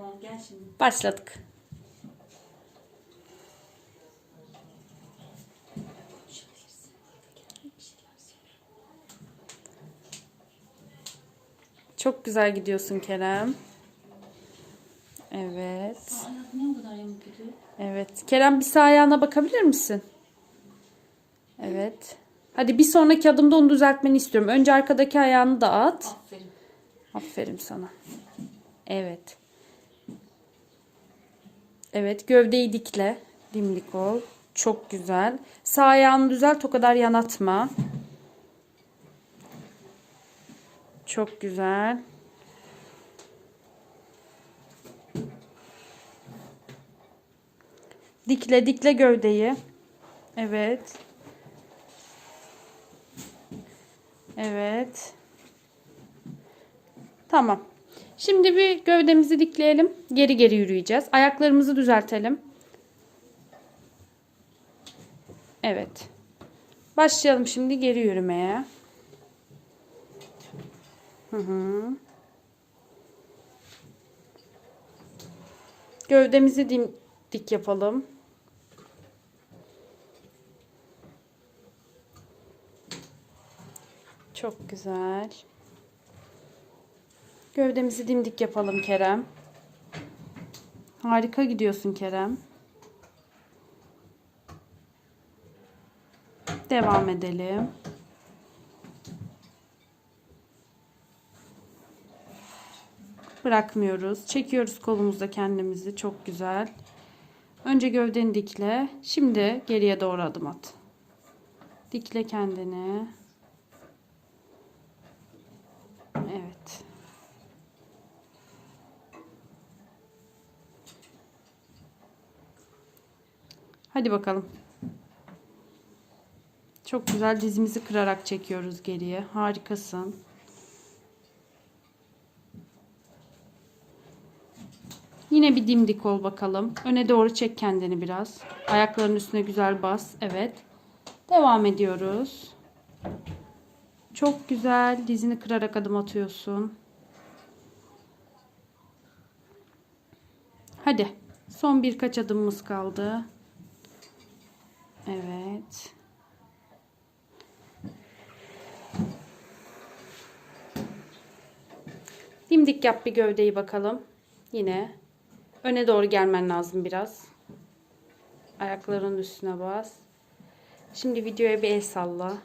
Tamam gel şimdi. Başladık. Çok güzel gidiyorsun Kerem. Evet. Aa, ayak niye o kadar yamuk gidiyor? Evet. Kerem bir sağ ayağına bakabilir misin? Evet. Hadi bir sonraki adımda onu düzeltmeni istiyorum. Önce arkadaki ayağını da at. Aferin. Aferin sana. Evet. Evet gövdeyi dikle. Dimdik ol. Çok güzel. Sağ ayağını düzelt o kadar yanatma. Çok güzel. Dikle dikle gövdeyi. Evet. Evet. Tamam. Şimdi bir gövdemizi dikleyelim. Geri geri yürüyeceğiz. Ayaklarımızı düzeltelim. Evet. Başlayalım şimdi geri yürümeye. Hı hı. Gövdemizi dimdik yapalım. Çok güzel. Gövdemizi dimdik yapalım Kerem. Harika gidiyorsun Kerem. Devam edelim. Bırakmıyoruz. Çekiyoruz kolumuzda kendimizi. Çok güzel. Önce gövdeni dikle. Şimdi geriye doğru adım at. Dikle kendini. Evet. Hadi bakalım. Çok güzel dizimizi kırarak çekiyoruz geriye. Harikasın. Yine bir dimdik ol bakalım. Öne doğru çek kendini biraz. Ayakların üstüne güzel bas. Evet. Devam ediyoruz. Çok güzel. Dizini kırarak adım atıyorsun. Hadi. Son birkaç adımımız kaldı. Evet. Dimdik yap bir gövdeyi bakalım. Yine öne doğru gelmen lazım biraz. Ayaklarının üstüne bas. Şimdi videoya bir el salla.